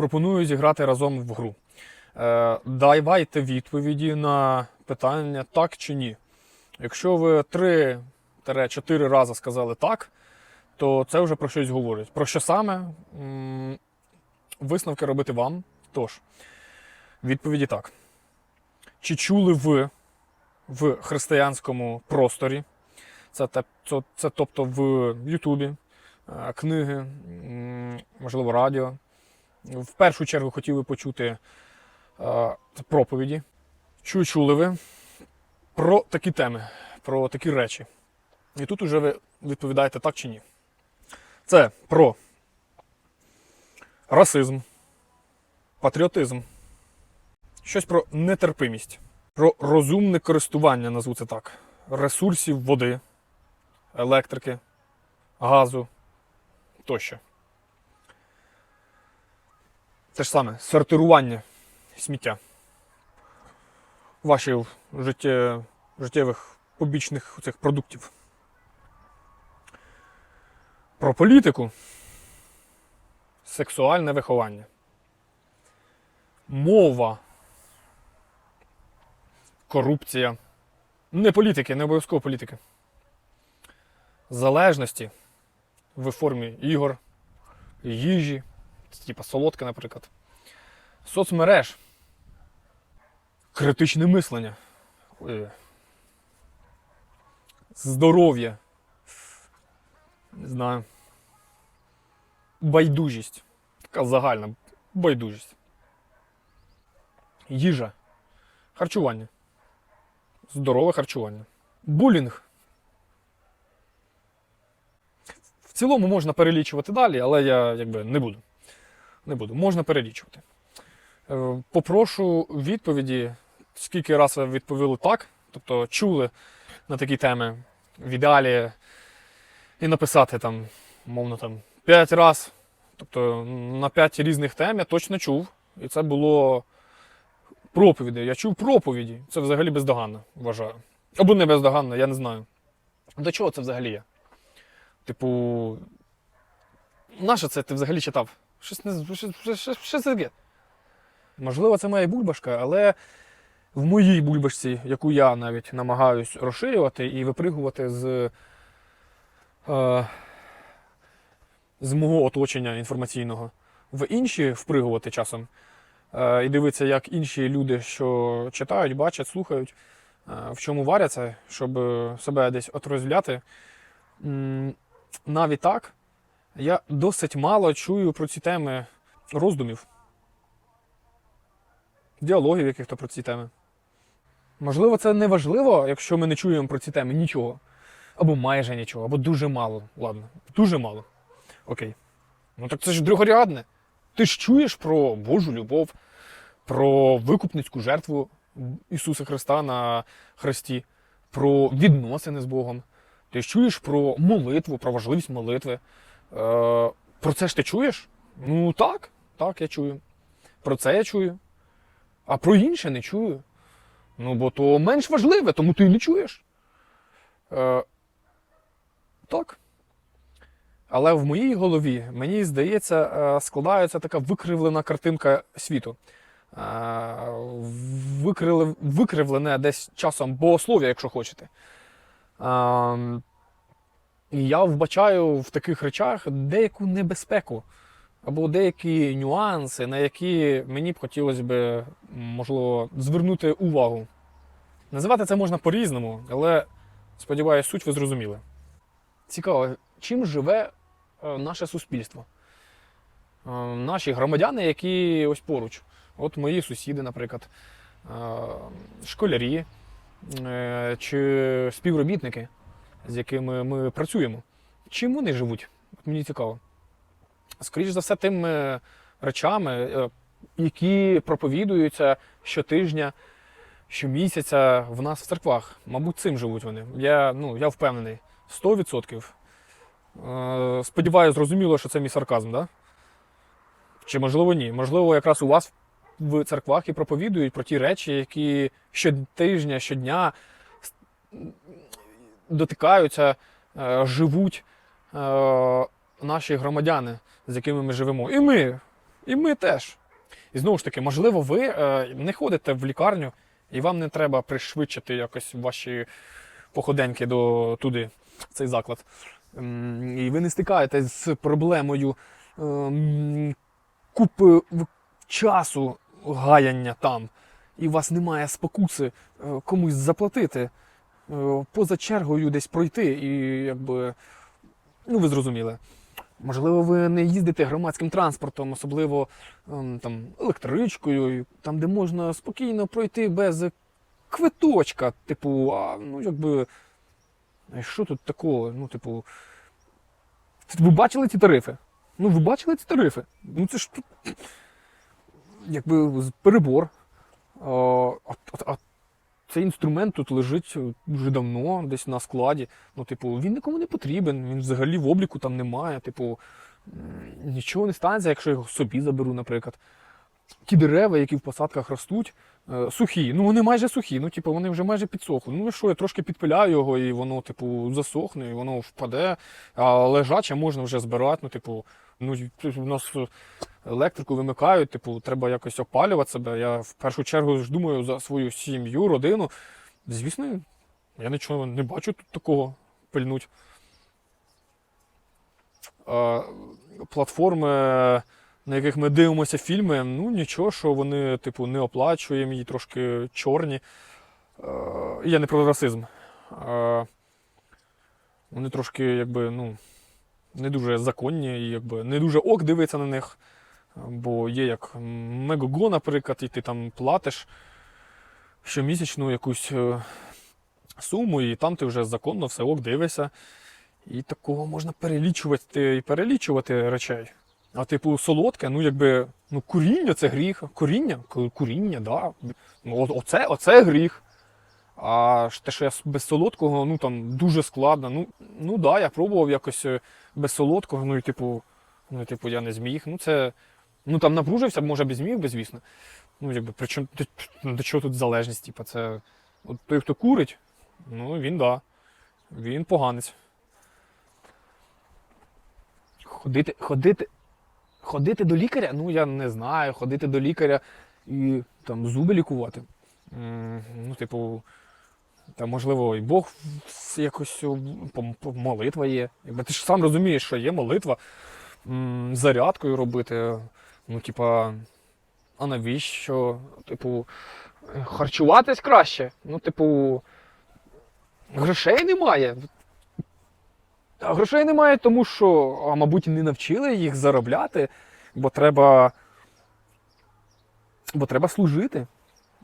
пропоную зіграти разом в гру. Е, давайте відповіді на питання так чи ні. Якщо ви 3-4 рази сказали так, то це вже про щось говорить. Про що саме? Висновки робити вам. Тож, відповіді так. Чи чули ви в християнському просторі? Це, це, тобто в Ютубі, е, книги, можливо, радіо. В першу чергу хотів би почути е, проповіді. Чули ви про такі теми, про такі речі? І тут уже ви відповідаєте так чи ні. Це про расизм, патріотизм, щось про нетерпимість, про розумне користування, назву це так, ресурсів води, електрики, газу тощо. Те ж саме сортирування сміття ваших життє, життєвих побічних цих продуктів. Про політику, сексуальне виховання, мова, корупція, не політики, не обов'язково політики, залежності в формі ігор, їжі, типа солодке, наприклад, соцмереж, критичне мислення, е, здоров'я, не знаю, байдужість, така загальна байдужість, їжа, харчування, здорове харчування, булінг. В цілому можна перелічувати далі, але я якби не буду. Не буду. Можна перелічувати. Е, Попрошу відповіді, скільки раз ви відповіли так, тобто чули на такі теми в ідеалі і написати там, мовно там, 5 раз. Тобто на 5 різних тем я точно чув. І це було проповіді. Я чув проповіді. Це взагалі бездоганно, вважаю. Або не бездоганно, я не знаю. До чого це взагалі є? Типу, наше це ти взагалі читав? Щось не що, що, що, що це таке? Можливо, це моя бульбашка, але в моїй бульбашці, яку я навіть намагаюсь розширювати і випригувати з, е, з мого оточення інформаційного, в інші впригувати часом. Е, і дивитися, як інші люди, що читають, бачать, слухають, е, в чому варяться, щоб е, себе десь отрозвляти. Навіть так, я досить мало чую про ці теми роздумів, діалогів яких-то про ці теми. Можливо, це не важливо, якщо ми не чуємо про ці теми нічого. Або майже нічого, або дуже мало. Ладно, дуже мало. Окей. Ну так це ж другорядне. Ти ж чуєш про Божу любов, про викупницьку жертву Ісуса Христа на Христі, про відносини з Богом. Ти ж чуєш про молитву, про важливість молитви. Е, про це ж ти чуєш? Ну так, так, я чую. Про це я чую. А про інше не чую. Ну, бо то менш важливе, тому ти не чуєш. Е, так. Але в моїй голові, мені здається, е, складається така викривлена картинка світу. Е, Викривлене десь часом богослов'я, якщо хочете. І я вбачаю в таких речах деяку небезпеку або деякі нюанси, на які мені б хотілося б, можливо, звернути увагу. Називати це можна по-різному, але сподіваюся, суть ви зрозуміли. Цікаво, чим живе е, наше суспільство? Е, Наші громадяни, які ось поруч. От мої сусіди, наприклад, е, школярі чи співробітники, з якими ми працюємо. Чим вони живуть? Мені цікаво. Скоріше за все, тими речами, е, які проповідуються щотижня, щомісяця в нас в церквах. Мабуть, цим живуть вони. Я, ну, я впевнений. 100%. Е, Сподіваюся, зрозуміло, що це мій сарказм, да? Чи можливо ні? Можливо, якраз у вас в церквах і проповідують про ті речі, які щотижня, щодня дотикаються, е, живуть е, наші громадяни, з якими ми живемо. І ми, І ми теж. І знову ж таки, можливо, ви е, не ходите в лікарню, і вам не треба пришвидшити якось ваші походеньки до туди, в цей заклад. І ви не стикаєтесь з проблемою ем, купи часу гаяння там, і у вас немає спокуси комусь заплатити, поза чергою десь пройти, і якби. Ну, ви зрозуміли. Можливо, ви не їздите громадським транспортом, особливо ем, там, електричкою, там, де можна спокійно пройти без квиточка. Типу, а, ну якби. Що тут такого? Ну, типу. Ви бачили ці тарифи? Ну, ви бачили ці тарифи? Ну це ж тут. Якби перебор. А, а, а цей інструмент тут лежить дуже давно, десь на складі. Ну, типу, він нікому не потрібен, він взагалі в обліку там немає. Типу, нічого не станеться, якщо я його собі заберу, наприклад. Ті дерева, які в посадках ростуть, е, сухі. Ну вони майже сухі, ну типу, вони вже майже підсохли. Ну що, я трошки підпиляю його, і воно, типу, засохне, і воно впаде. А лежаче можна вже збирати. Ну, типу, ну у нас е, електрику вимикають, типу, треба якось опалювати себе. Я в першу чергу ж думаю за свою сім'ю, родину. Звісно, я нічого не бачу тут такого пильнуть. Платформи, на яких ми дивимося фільми, ну нічого, що вони, типу, не оплачуємо і трошки чорні. Я не про расизм. Вони трошки, якби, ну, не дуже законні і якби не дуже ок дивиться на них. Бо є як Мегого, наприклад, і ти там платиш щомісячну якусь е, суму, і там ти вже законно все ок дивишся. І такого можна перелічувати і перелічувати речей. А типу, солодке, ну якби ну, куріння це гріх. Куріння, куріння, да. Ну, оце, оце гріх. А те, що я без солодкого, ну там дуже складно. Ну, ну да, я пробував якось е, без солодкого, ну і типу, ну, типу, я не зміг. Ну, це. Ну там напружився, може, б і зміг би, звісно. Ну, якби, причому до, ну, до чого тут залежність? Типу, це. От той, хто курить, ну він да. Він поганець. Ходити, ходити, ходити до лікаря? Ну, я не знаю. Ходити до лікаря і там зуби лікувати. Ну, типу, там, можливо, і Бог якось молитва є. Якби ти ж сам розумієш, що є молитва зарядкою робити. Ну, типа, а навіщо? Типу, харчуватись краще. Ну, типу, грошей немає. А грошей немає, тому що, а мабуть, не навчили їх заробляти, бо треба. Бо треба служити.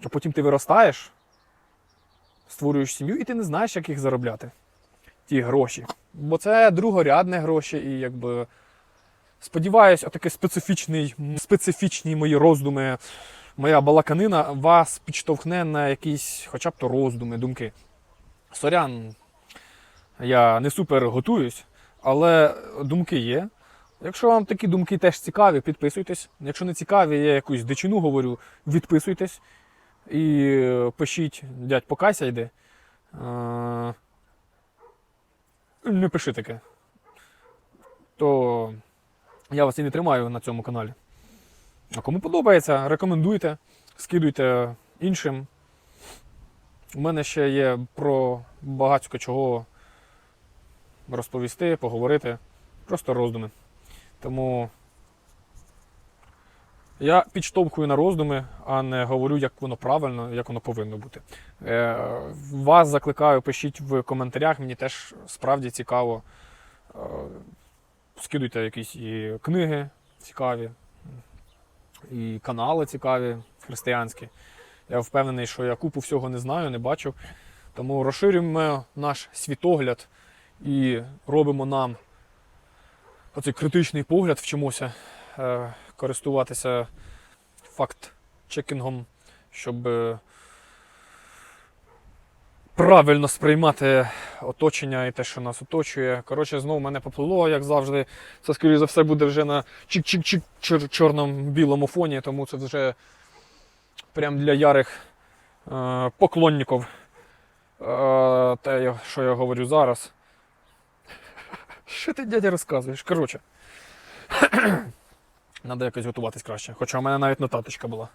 А потім ти виростаєш, створюєш сім'ю, і ти не знаєш, як їх заробляти. Ті гроші. Бо це другорядне гроші, і якби. Сподіваюсь, отакі специфічний, специфічні мої роздуми, моя балаканина вас підштовхне на якісь хоча б то роздуми, думки. Сорян, я не супер готуюсь, але думки є. Якщо вам такі думки теж цікаві, підписуйтесь. Якщо не цікаві, я якусь дичину говорю, відписуйтесь і пишіть, дядь, покайся йди. Не пиши таке. То я вас і не тримаю на цьому каналі. А кому подобається, рекомендуйте, скидуйте іншим. У мене ще є про багатько чого розповісти, поговорити. Просто роздуми. Тому я підштовхую на роздуми, а не говорю, як воно правильно, як воно повинно бути. Е, вас закликаю, пишіть в коментарях, мені теж справді цікаво. Скидуйте якісь і книги цікаві, і канали цікаві, християнські. Я впевнений, що я купу всього не знаю, не бачу. Тому розширюємо наш світогляд і робимо нам оцей критичний погляд, вчимося е, користуватися факт-чекінгом, щоб е, правильно сприймати оточення і те, що нас оточує. Коротше, знову мене поплило, як завжди. Це, скоріше за все, буде вже на чик-чик-чик чорному білому фоні, тому це вже прям для ярих е, поклонників. Е, те, що я говорю зараз. Що ти, дядя, розказуєш? Коротше. Треба якось готуватись краще. Хоча у мене навіть нотаточка була.